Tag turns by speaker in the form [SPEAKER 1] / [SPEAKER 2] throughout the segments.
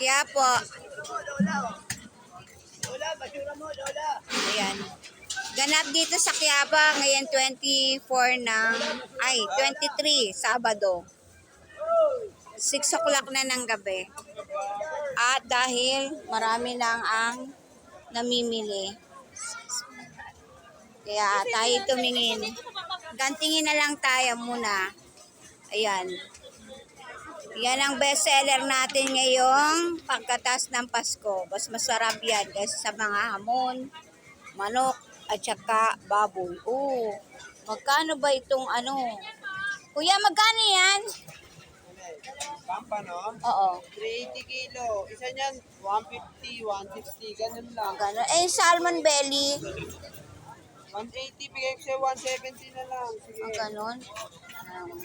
[SPEAKER 1] Quiapo. Ayan. Ganap dito sa Quiapo ngayon 24 ng, ay, 23, Sabado. 6 o'clock na ng gabi. At dahil marami lang ang namimili. Kaya tayo tumingin. Gantingin na lang tayo muna. Ayan. Yan ang bestseller natin ngayong pagkatas ng Pasko. Mas masarap yan kasi sa mga hamon, manok, at saka baboy. Oo. Magkano ba itong ano? Kuya, magkano yan?
[SPEAKER 2] Pampano,
[SPEAKER 1] Oo.
[SPEAKER 2] 380 kilo. Isa niyan, 150, 160, ganun lang.
[SPEAKER 1] Magkano? Eh, salmon belly.
[SPEAKER 2] 180, bigay ko siya 170 na lang. Sige.
[SPEAKER 1] Ang ganon. Um,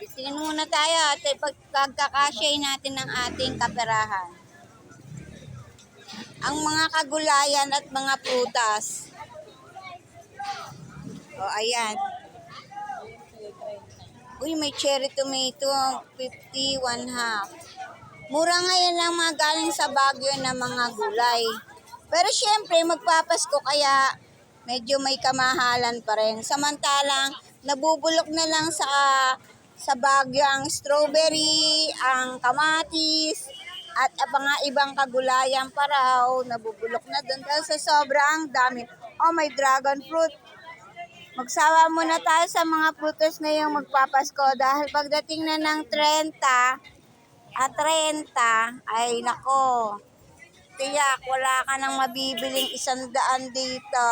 [SPEAKER 1] tingin muna tayo at pagkakasya natin ng ating kaperahan. Ang mga kagulayan at mga prutas. O, ayan. Uy, may cherry tomato. 50, one half. Mura ngayon lang mga galing sa Baguio na mga gulay. Pero syempre, magpapasko kaya medyo may kamahalan pa rin. Samantalang, nabubulok na lang sa sa Baguio ang strawberry, ang kamatis, at ang mga ibang kagulayan pa raw, nabubulok na doon dahil sa sobrang dami. Oh, may dragon fruit. Magsawa muna tayo sa mga prutas ngayong magpapasko dahil pagdating na ng 30 at 30, ay nako, tiyak wala ka nang mabibiling isang daan dito.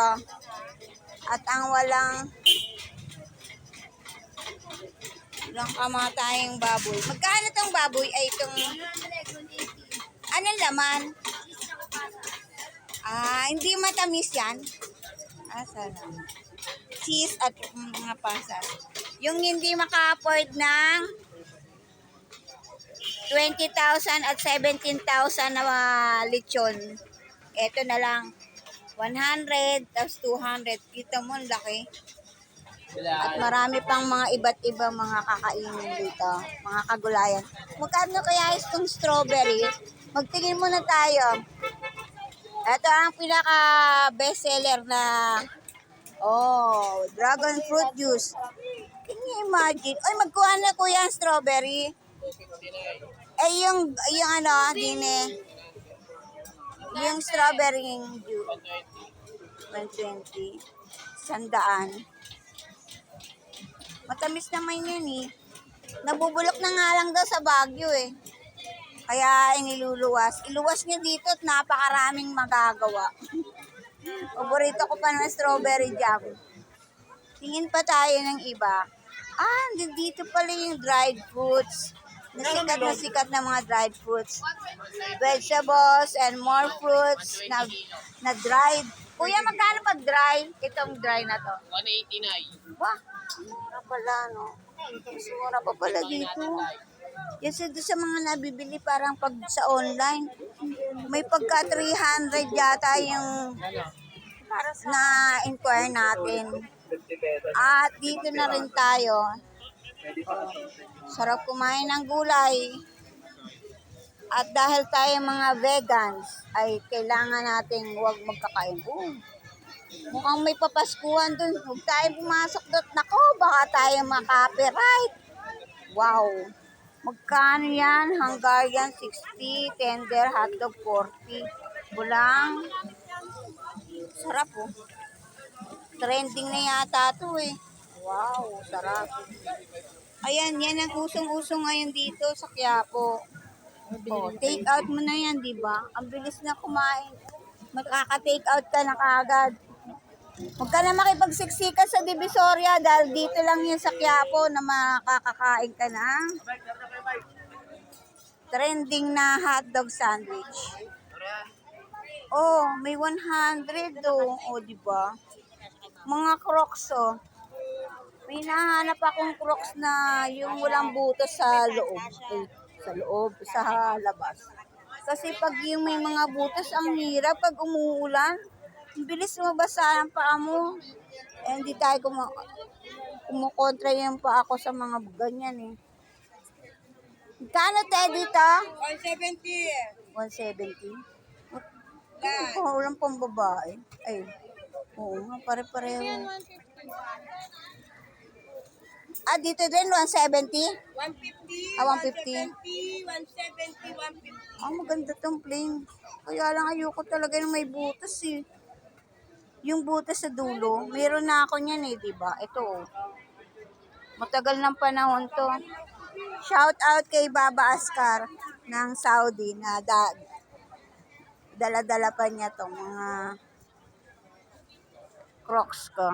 [SPEAKER 1] At ang walang walang kamatayang baboy. Magkano tong baboy ay itong anong laman? Ah, hindi matamis yan. Ah, sarap cheese at mga pasas. Yung hindi maka-afford ng 20,000 at 17,000 na uh, lechon. Ito na lang. 100, tapos 200. Kita mo, laki. At marami pang mga iba't ibang mga kakainin dito. Mga kagulayan. Magkano kaya itong strawberry? Magtingin muna tayo. Ito ang pinaka bestseller na Oh, dragon fruit juice. Can you imagine? Ay, magkuha na kuya ang strawberry. Eh, yung, yung ano, din eh. Yung strawberry juice. 120. Sandaan. Matamis naman yun eh. Nabubulok na nga lang daw sa Baguio eh. Kaya iniluluwas. Iluwas niya dito at napakaraming magagawa. Paborito ko pa ng strawberry jam. Tingin pa tayo ng iba. Ah, dito pala yung dried fruits. Nasikat na sikat na mga dried fruits. Vegetables and more fruits na, na dried. Kuya, magkano pag dry? Itong dry na to.
[SPEAKER 2] 189.
[SPEAKER 1] Wah, mura pala, no? Mas mura pa pala dito. Kasi doon sa mga nabibili parang pag sa online, may pagka 300 yata yung na inquire natin. At dito na rin tayo. Sarap kumain ng gulay. At dahil tayo mga vegans, ay kailangan nating huwag magkakain. Oh, mukhang may papaskuhan dun. Huwag tayo pumasok doon. Nako, baka tayo makapiright. Wow. Magkano yan? Hungarian 60, tender hotdog 40. Bulang. Sarap oh. Trending na yata to eh. Wow, sarap. Ayan, yan ang usong-usong ngayon dito sa Quiapo. Oh, take out mo na yan, di ba? Ang bilis na kumain. Makaka-take out ka na kaagad. Huwag ka na makipagsiksikan sa Divisoria dahil dito lang yan sa Quiapo na makakakain ka na. Trending na hotdog sandwich. Oh, may 100 oh. Oh, di ba? Mga crocs oh. May nahanap akong crocs na yung walang buto sa loob. Eh, sa loob, sa labas. Kasi pag yung may mga butas, ang hirap pag umuulan. Ang bilis mabasa ang paa mo. Eh, hindi tayo kumu kumukontra yung paa ko sa mga ganyan eh. Kano tayo dito?
[SPEAKER 2] 170.
[SPEAKER 1] 170. Oh, walang pang babae. Ay. Oo nga, pare-pareho. Ah, dito din, 170?
[SPEAKER 2] 150.
[SPEAKER 1] Ah, 150.
[SPEAKER 2] 170, 170, 150.
[SPEAKER 1] Ah, maganda tong plain. Kaya lang ayoko talaga ng may butas eh. Yung butas sa dulo, meron na ako niyan eh, di ba? Ito oh. Matagal ng panahon to. Shout out kay Baba Askar ng Saudi na da, dala-dala pa niya to mga crocs ko.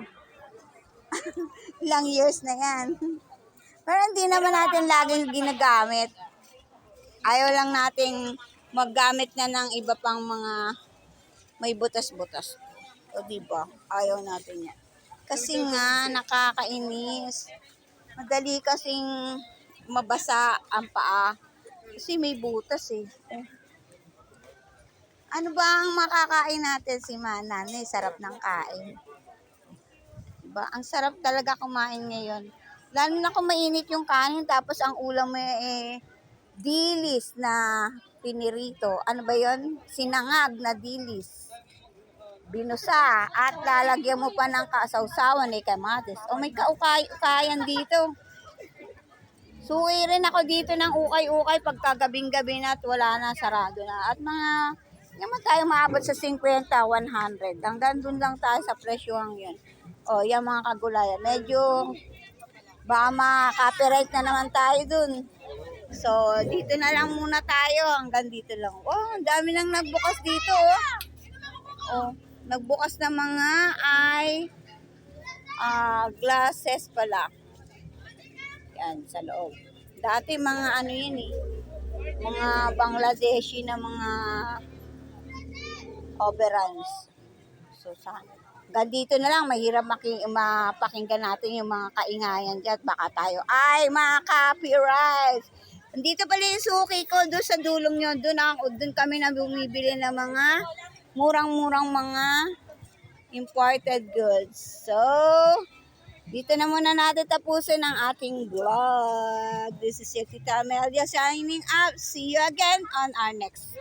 [SPEAKER 1] Ilang years na yan. Pero hindi naman natin laging ginagamit. Ayaw lang nating maggamit na ng iba pang mga may butas-butas. O di ba? Ayaw natin yan. Kasi nga nakakainis. Madali kasing mabasa ang paa. Kasi may butas eh. Ano ba ang makakain natin si Manane? Sarap ng kain. Diba? Ang sarap talaga kumain ngayon. Lalo na kung mainit yung kanin tapos ang ulam mo eh dilis na pinirito. Ano ba yon? Sinangag na dilis. Binusa at lalagyan mo pa ng kasawsawan eh kamatis. O may kaukay-ukayan dito. Suwi rin ako dito ng ukay-ukay pagkagabing-gabi na at wala na, sarado na. At mga, naman tayo maabot sa 50, 100. Hanggang dun lang tayo sa presyohan yun. O, yan mga kagulayan. Medyo, baka ma-copyright na naman tayo dun. So, dito na lang muna tayo. Hanggang dito lang. Oh, ang dami nang nagbukas dito, oh. Oh, nagbukas na mga ay ah, glasses pala. Yan, sa loob. Dati mga ano yun eh. Mga Bangladeshi na mga overalls. So, sa dito na lang, mahirap maki, mapakinggan natin yung mga kaingayan dyan. Baka tayo, ay, mga copyright! Andito pala yung suki ko, doon sa dulong nyo, doon, ang, doon kami na bumibili ng mga murang-murang mga imported goods. So, dito na muna natin tapusin ang ating vlog. This is your Tita Amelia signing up. See you again on our next